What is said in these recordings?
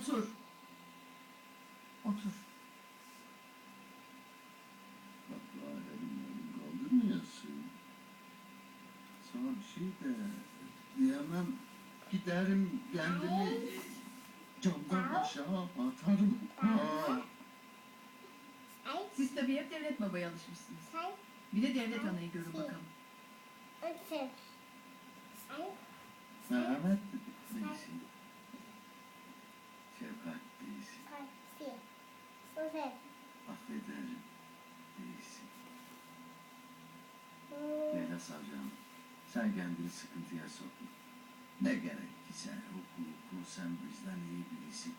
Otur. Otur. Bak alemin kaldırmıyorsun. Sana bir şey de diyemem. Giderim kendimi camdan aşağı atarım. Siz tabii hep devlet babaya alışmışsınız. Bir de devlet anayı görün bakalım. otur. Otur. Affederim. Hmm, Leyla Savcım, sen kendini sıkıntıya sokma. Ne gerek ki sen hukuku sen bizden iyi bilirsin.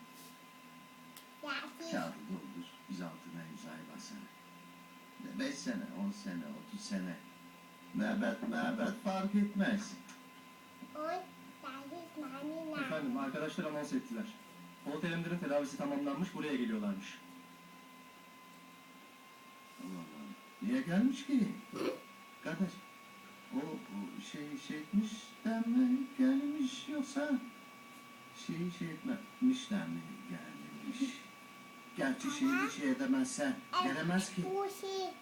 Kağıdı doldur, biz altına imzayı basana. Ne beş sene, on sene, otuz sene. Mehmet, Mehmet fark etmez. Efendim arkadaşlar anons ettiler. Polat Alemdar'ın tedavisi tamamlanmış buraya geliyorlarmış. Niye gelmiş ki? Kardeş, o, şey şey etmişten mi gelmiş yoksa şey şey etmemişten mi gelmiş? Gerçi şeyi şey edemezse gelemez ki. Şey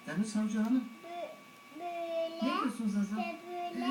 Değil mi savcı hanım? bö- Ne böyle diyorsunuz Azam? böyle.